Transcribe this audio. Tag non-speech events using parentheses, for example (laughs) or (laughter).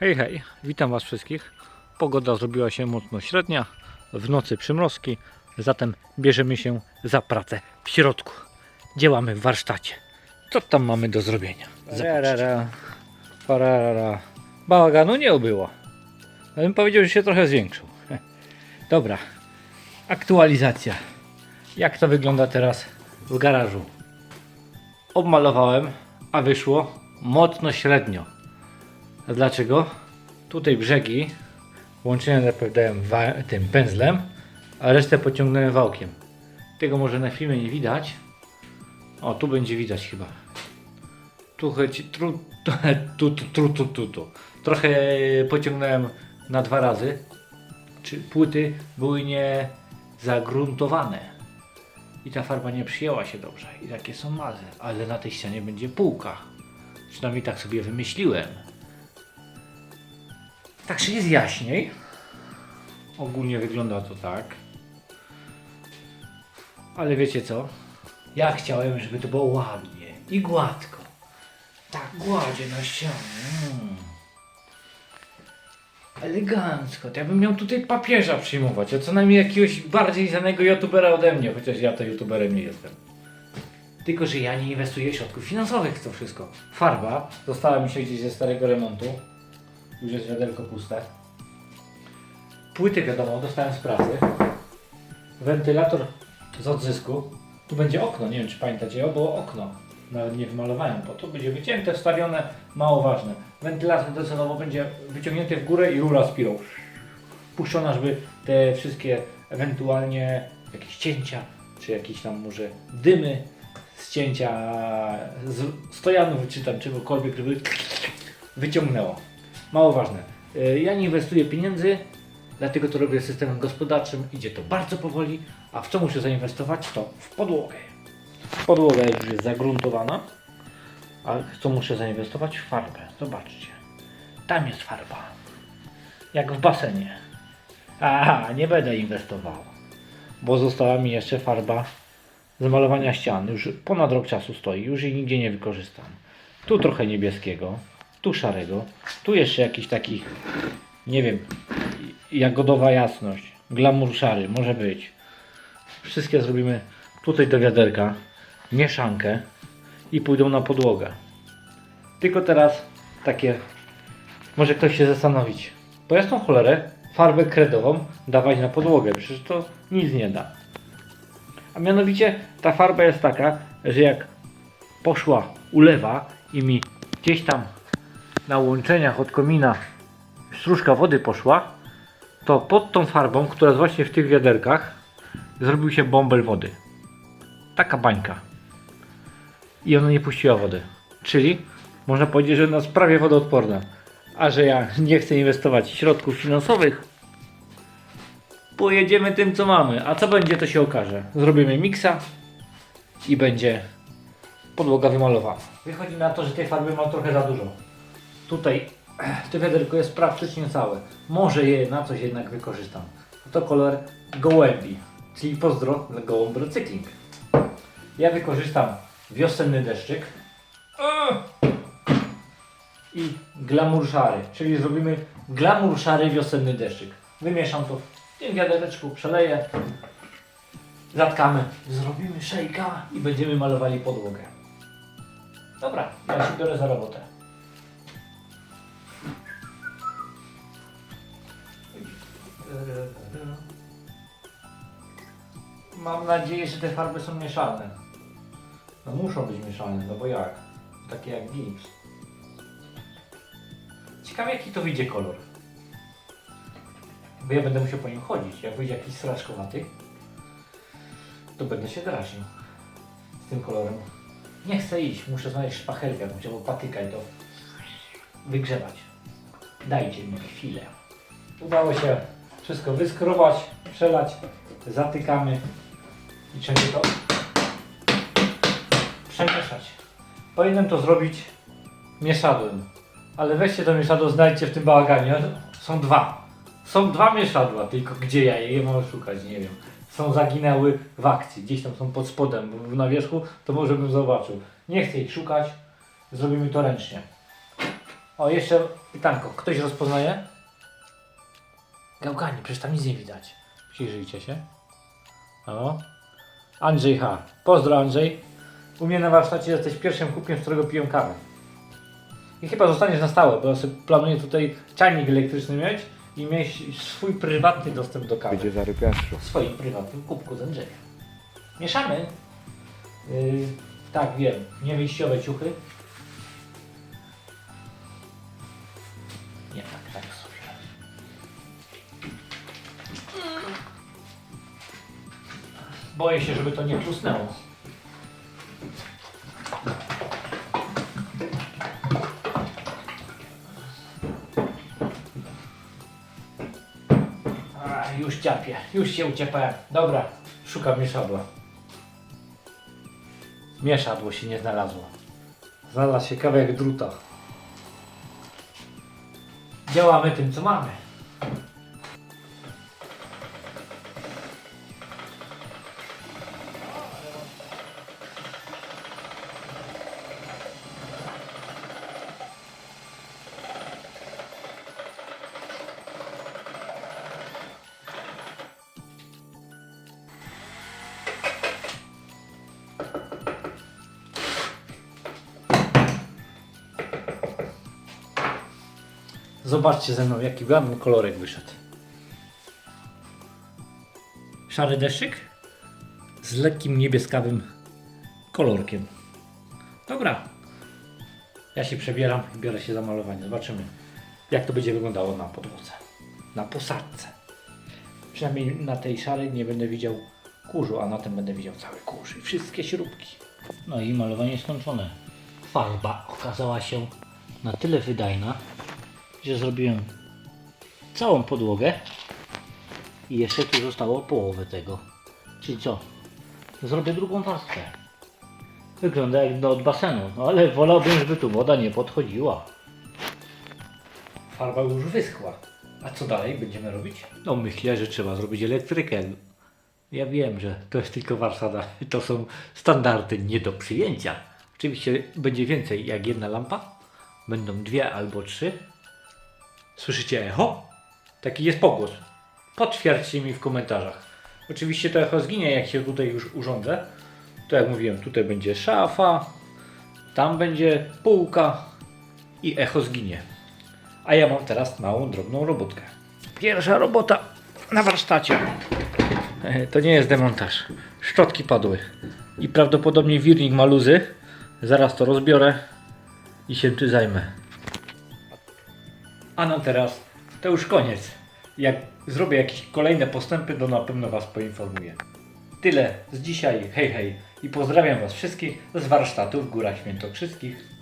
Hej, hej, witam Was wszystkich. Pogoda zrobiła się mocno średnia, w nocy przymrozki, zatem bierzemy się za pracę w środku. Działamy w warsztacie. Co tam mamy do zrobienia? Zobaczcie. Pararara. Bałaganu nie było. Ja bym powiedział, że się trochę zwiększył. (laughs) Dobra, aktualizacja. Jak to wygląda teraz w garażu? Obmalowałem, a wyszło mocno średnio. A dlaczego? Tutaj brzegi łączenia naprawiałem tym pędzlem, a resztę pociągnąłem wałkiem. Tego może na filmie nie widać. O, tu będzie widać chyba. Tu chodzi, tru, (laughs) tu, tu, tu, tu, tu. Trochę pociągnąłem na dwa razy. Czy płyty były nie zagruntowane. I ta farba nie przyjęła się dobrze. I takie są mazy. Ale na tej ścianie będzie półka. Przynajmniej tak sobie wymyśliłem. Także jest jaśniej. Ogólnie wygląda to tak. Ale wiecie co? Ja chciałem, żeby to było ładnie i gładko. Tak gładzie na ścianie. Mm. Elegancko. To ja bym miał tutaj papieża przyjmować, a co najmniej jakiegoś bardziej znanego youtubera ode mnie, chociaż ja to youtuberem nie jestem. Tylko, że ja nie inwestuję środków finansowych w to wszystko. Farba została mi się gdzieś ze starego remontu. Już jest wiaderko puste. Płyty wiadomo, dostałem z pracy. Wentylator z odzysku. Tu będzie okno, nie wiem czy pamiętacie, o, było okno. Nawet nie wymalowałem, bo to będzie wycięte, wstawione, mało ważne. Wentylator docelowo będzie wyciągnięty w górę i rura z pirą. Puszczona, żeby te wszystkie ewentualnie jakieś cięcia, czy jakieś tam może dymy z cięcia z stojanów, czy tam czegokolwiek, żeby wyciągnęło. Mało ważne. Y, Ja nie inwestuję pieniędzy, dlatego to robię systemem gospodarczym. Idzie to bardzo powoli. A w co muszę zainwestować? To w podłogę. Podłoga już jest zagruntowana. A w co muszę zainwestować? W farbę. Zobaczcie. Tam jest farba. Jak w basenie. A, nie będę inwestował. Bo została mi jeszcze farba z malowania. Już ponad rok czasu stoi. Już jej nigdzie nie wykorzystam. Tu trochę niebieskiego. Tu szarego. Tu jeszcze jakiś taki, nie wiem, jagodowa jasność. Glamour szary, może być. Wszystkie zrobimy tutaj do wiaderka. Mieszankę. I pójdą na podłogę. Tylko teraz takie, może ktoś się zastanowić. Po jasną cholerę farbę kredową dawać na podłogę. Przecież to nic nie da. A mianowicie ta farba jest taka, że jak poszła ulewa i mi gdzieś tam na łączeniach od komina stróżka wody poszła, to pod tą farbą, która jest właśnie w tych wiaderkach, zrobił się bąbel wody. Taka bańka. I ona nie puściła wody. Czyli można powiedzieć, że ona jest prawie wodoodporna. A że ja (laughs) nie chcę inwestować środków finansowych, pojedziemy tym co mamy. A co będzie to się okaże. Zrobimy miksa i będzie podłoga wymalowana. Wychodzi na to, że tej farby mam trochę za dużo. Tutaj (clears throat) to wiaderko jest praktycznie całe. Może je na coś jednak wykorzystam. To kolor gołębi, czyli pozdro dla gołąb recykling. Ja wykorzystam wiosenny deszczyk i glamour szary, czyli zrobimy glamour szary wiosenny deszczyk. Wymieszam to w tym wiadereczku, przeleję, zatkamy, zrobimy szejka i będziemy malowali podłogę. Dobra, ja się biorę za robotę. Mam nadzieję, że te farby są mieszane. No muszą być mieszane, no bo jak? Takie jak gips. Ciekawe jaki to wyjdzie kolor. Bo ja będę musiał po nim chodzić. Jak wyjdzie jakiś straszkowaty, to będę się drażnił z tym kolorem. Nie chcę iść, muszę znaleźć szpachelkę, jakąś albo patyka i to wygrzebać. Dajcie mi chwilę. Udało się wszystko wyskrobać, przelać, zatykamy i trzeba to przemieszać. Powinienem to zrobić mieszadłem, ale weźcie to mieszadło, znajdźcie w tym bałaganie. Są dwa. Są dwa mieszadła, tylko gdzie ja je mam szukać, nie wiem. Są zaginęły w akcji, gdzieś tam są pod spodem, na wierzchu to może bym zobaczył. Nie chcę ich szukać, zrobimy to ręcznie. O, jeszcze pytanko. Ktoś rozpoznaje? Gałgani, przecież tam nic nie widać. Przyjrzyjcie się. O. Andrzej H. Pozdro Andrzej. U mnie na warsztacie jesteś pierwszym kupiem, z którego piję kawę. I chyba zostaniesz na stałe, bo ja sobie planuję tutaj czajnik elektryczny mieć i mieć swój prywatny dostęp do kawy. Będzie zarypiarstwo. W swoim prywatnym kubku z Andrzejem. Mieszamy. Yy, tak, wiem. Niewyjściowe ciuchy. Boję się, żeby to nie plusnęło. A, już ciapię, już się uciepałem. Dobra, szukam mieszadła. Mieszadło się nie znalazło. Znalazł się kawałek druta. Działamy tym, co mamy. Zobaczcie ze mną, jaki ładny kolorek wyszedł. Szary deszczyk z lekkim niebieskawym kolorkiem. Dobra. Ja się przebieram i biorę się za malowanie. Zobaczymy, jak to będzie wyglądało na podłodze. Na posadce. Przynajmniej na tej szarej nie będę widział kurzu, a na tym będę widział cały kurz i wszystkie śrubki. No i malowanie skończone. Farba okazała się na tyle wydajna, że zrobiłem całą podłogę i jeszcze tu zostało połowę tego. Czyli co? Zrobię drugą warstwę. Wygląda jak do od basenu, no ale wolałbym, żeby tu woda nie podchodziła. Farba już wyschła. A co dalej będziemy robić? No myślę, że trzeba zrobić elektrykę. Ja wiem, że to jest tylko warsztat, ale to są standardy nie do przyjęcia. Oczywiście będzie więcej jak jedna lampa. Będą dwie albo trzy. Słyszycie echo? Taki jest pogłos. Potwierdźcie mi w komentarzach. Oczywiście to echo zginie, jak się tutaj już urządzę. To jak mówiłem, tutaj będzie szafa, tam będzie półka i echo zginie. A ja mam teraz małą, drobną robotkę. Pierwsza robota na warsztacie. E, To nie jest demontaż. Szczotki padły. I prawdopodobnie wirnik ma luzy. Zaraz to rozbiorę i się tym zajmę. A no teraz to już koniec. Jak zrobię jakieś kolejne postępy, to na pewno Was poinformuję. Tyle z dzisiaj. Hej, hej. I pozdrawiam Was wszystkich z warsztatów w Górach Świętokrzyskich.